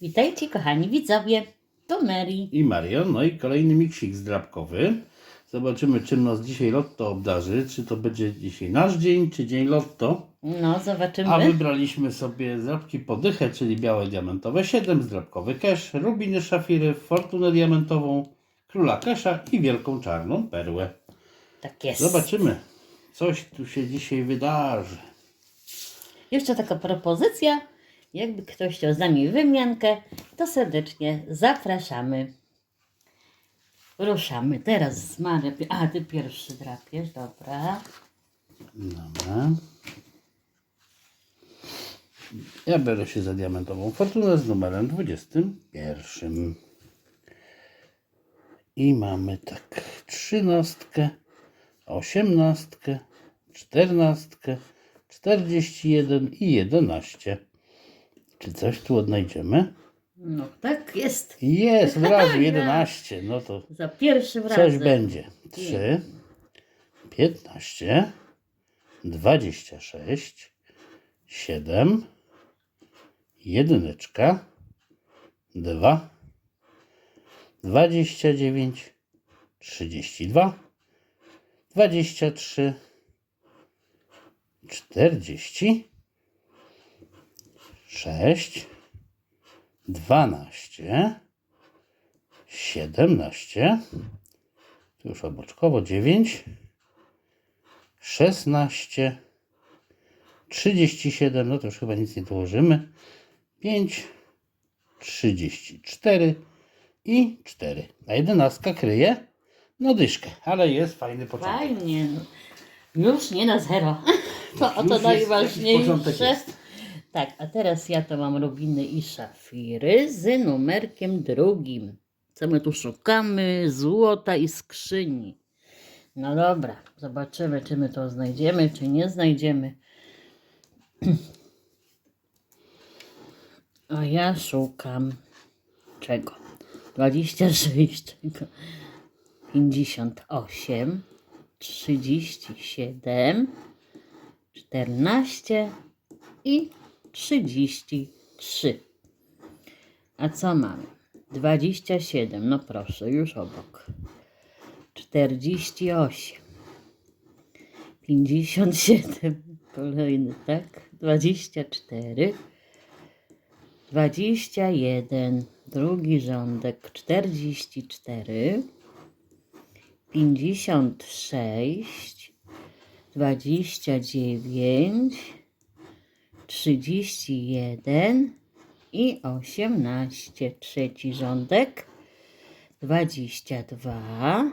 Witajcie kochani widzowie, to Mary. i Marion. No i kolejny miksik zdrabkowy. Zobaczymy, czym nas dzisiaj Lotto obdarzy. Czy to będzie dzisiaj nasz dzień, czy dzień Lotto. No zobaczymy. A wybraliśmy sobie zdrabki podychę, czyli białe diamentowe 7, zdrabkowy cash, rubiny szafiry, fortunę diamentową, króla kesza i wielką czarną perłę. Tak jest. Zobaczymy, coś tu się dzisiaj wydarzy. Jeszcze taka propozycja, jakby ktoś chciał z nami wymiankę, to serdecznie zapraszamy. Ruszamy teraz z Mary. A, ty pierwszy drapiesz, dobra. Dobra. Ja biorę się za diamentową fortunę z numerem 21. I mamy tak trzynastkę, osiemnastkę, czternastkę, czterdzieści jeden i jedenaście. Czy coś tu odnajdziemy? No tak jest. Jest, od razu 11. No to Za pierwszym Coś razem. będzie. 3, 15, 26, 7, jedyneczka, 2, 29, 32, 23, 40, 6, 12, 17, tu już oboczkowo 9, 16, 37, no to już chyba nic nie dołożymy, 5, 34 i 4. A jedenastka kryje no dyszkę, ale jest fajny początek. Fajnie. Już nie na zero. To o Już to jest jakiś najważniejsze. jest. Tak, a teraz ja to mam rubiny i szafiry z numerkiem drugim. Co my tu szukamy? Złota i skrzyni. No dobra, zobaczymy, czy my to znajdziemy, czy nie znajdziemy. A ja szukam czego? 26, czego? 58, 37, 14 i 33. A co mamy? 27, no proszę, już obok. 48, 57, kolejny, tak? 24, 21, drugi rządek, 44, 56, 29, 31 i 18. Trzeci rządek. 22,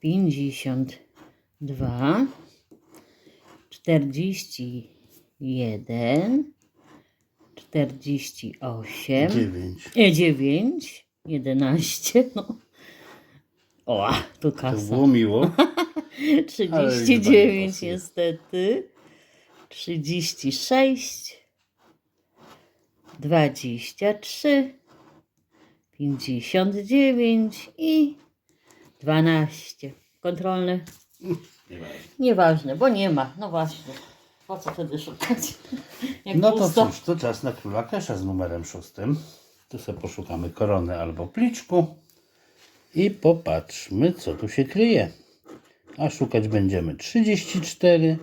52, 41, 48, 9. e, 9, 11, no. O, tu To kasa. było miło. Ale 39 chyba nie pasuje. niestety. 36 23 59 i 12. Kontrolny? Nieważne. Nieważne, bo nie ma. No właśnie. Po co wtedy szukać? Jak No to pusto. cóż, to czas na króla kesza z numerem szóstym. Tu sobie poszukamy korony albo pliczku i popatrzmy, co tu się kryje. A szukać będziemy 34,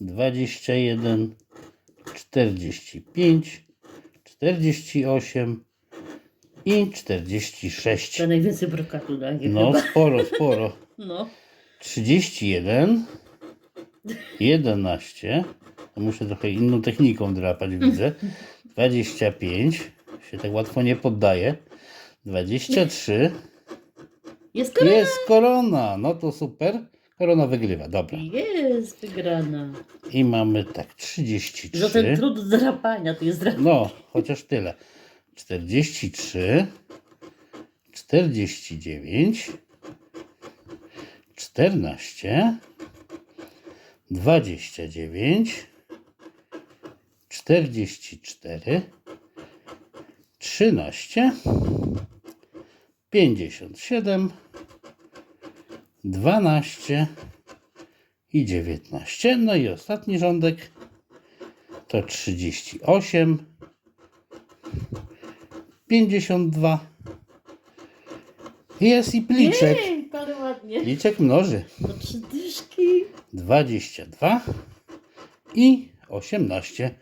21, 45, 48 i 46. To najwięcej brokatu daje No chyba. sporo, sporo. No. 31, 11, to muszę trochę inną techniką drapać, widzę. 25, się tak łatwo nie poddaje. 23, Jest korona. jest korona, no to super. Korona wygrywa, dobra. Jest wygrana. I mamy tak, Za ten 33, trud drapania to jest drapanie. no chociaż tyle. 43, 49, 14, 29, 44, 13, 57, 12 i 19. No i ostatni rządek to 38, 52. Jest i pliczek. Ale ładnie. Pliczek mnoży. To trzy dyszki. 22 i 18.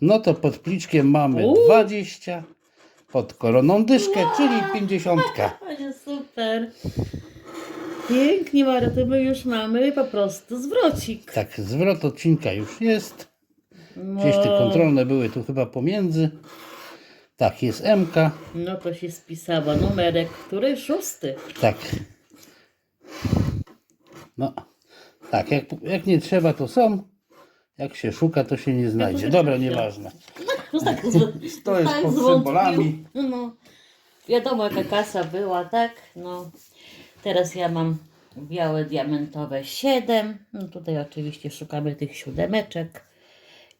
No to pod pliczkiem mamy Uuu. 20, pod koroną dyszkę, czyli 50. Ale super. Pięknie, Maria, to my już mamy po prostu zwrocik. Tak, zwrot odcinka już jest. Gdzieś te kontrolne były tu chyba pomiędzy. Tak, jest MK. No to się spisała numerek, który? Szósty. Tak. No, tak, jak, jak nie trzeba, to są. Jak się szuka, to się nie znajdzie. Dobra, nieważne. No tak, z, To jest tak pod zwątpił. symbolami. No, wiadomo jaka kasa była, tak? No, teraz ja mam białe diamentowe 7. No tutaj oczywiście szukamy tych siódemeczek.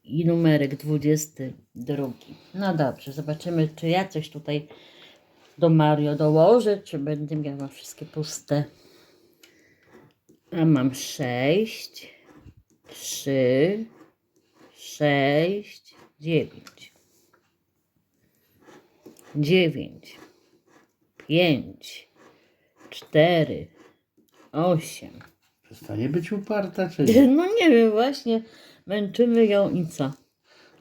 I numerek 22. No dobrze, zobaczymy, czy ja coś tutaj do Mario dołożę, czy będę miała wszystkie puste. A mam 6, 3, 6, 9. 9, 5, 4, 8. Przestanie być uparta, czy nie? No nie wiem, właśnie męczymy ją i co?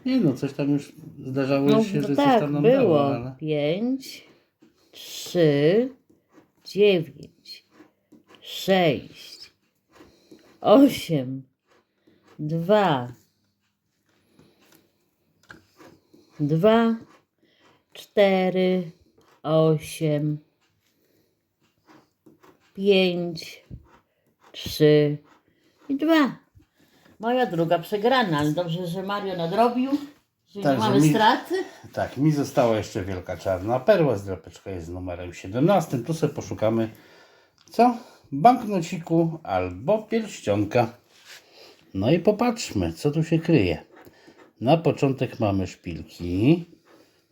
Nie no, coś tam już zdarzało No się, że coś tak, tam nam było. dało, ale... 5, 3, 9, 6, 8, 2, 2, 4, 8, 5, 3 i 2. Moja druga przegrana, ale dobrze, że Mario nadrobił, że nie Także mamy mi- straty. Tak, mi została jeszcze wielka czarna perła, zdrapeczka jest z numerem 17. Tu sobie poszukamy, co? Banknociku albo pierścionka. No i popatrzmy, co tu się kryje. Na początek mamy szpilki,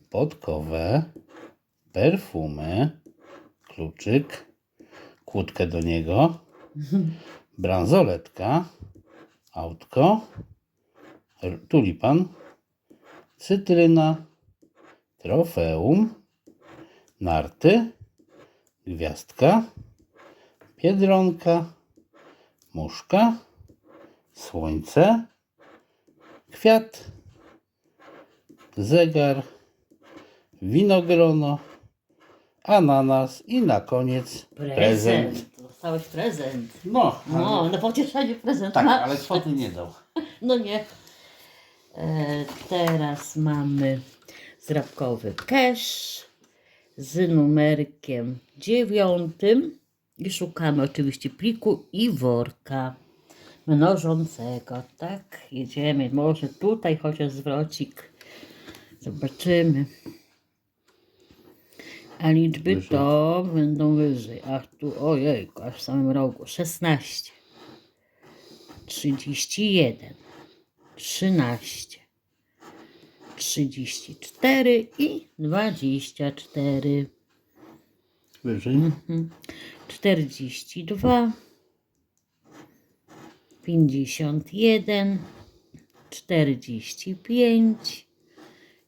podkowę, perfumy, kluczyk, kłódkę do niego, bransoletka, autko, tulipan, cytryna, trofeum, narty, gwiazdka, biedronka, muszka, słońce, kwiat, zegar, winogrono, ananas i na koniec prezent. Dostałeś prezent. No, No, na pocieszenie prezent tak, ale kwoty nie dał. No nie. E, teraz mamy zrabkowy cash z numerkiem dziewiątym i szukamy oczywiście pliku i worka mnożącego. Tak, jedziemy. Może tutaj chociaż zwrocik. Zobaczymy. A liczby Wyżej. to będą wyżej. Ach tu, ojej, aż w samym rogu. 16. 31, 13, 34 i 24, Wyżej. 42, 51, 45,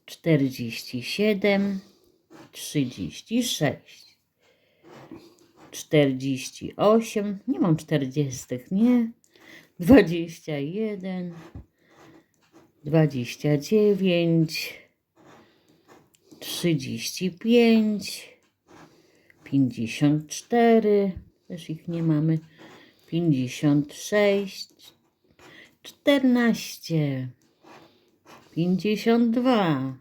47, 36, 48, nie mam 40, nie, 21, 29, 35, 54, też ich nie mamy, 56, 14, 52,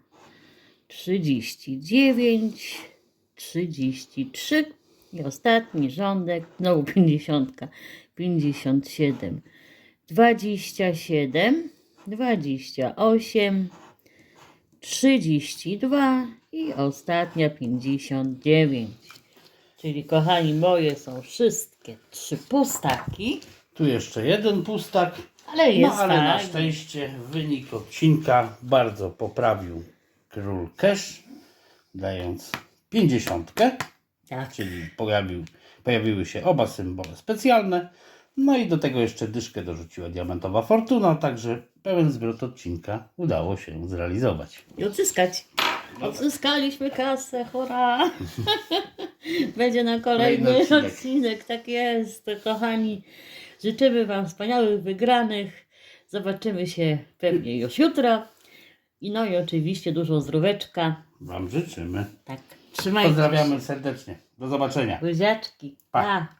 39, 33 i ostatni rządek, znowu 50, 57, 27, 28, 32 i ostatnia 59. Czyli kochani moje są wszystkie trzy pustaki, Tu jeszcze jeden pustak. ale No jest ale na fajnie. szczęście wynik odcinka bardzo poprawił król Cash, dając 50, Tak. czyli pojawił, pojawiły się oba symbole specjalne. No i do tego jeszcze dyszkę dorzuciła diamentowa fortuna, także pełen zwrot odcinka udało się zrealizować. I odzyskać. Odzyskaliśmy kasę, hurra! Będzie na kolejny odcinek. odcinek. tak jest. Kochani, życzymy Wam wspaniałych wygranych. Zobaczymy się pewnie już jutro. I no i oczywiście dużo zdróweczka. Wam życzymy. Tak, trzymajcie Pozdrawiamy serdecznie. Do zobaczenia. się. Buziaczki. Pa. Pa.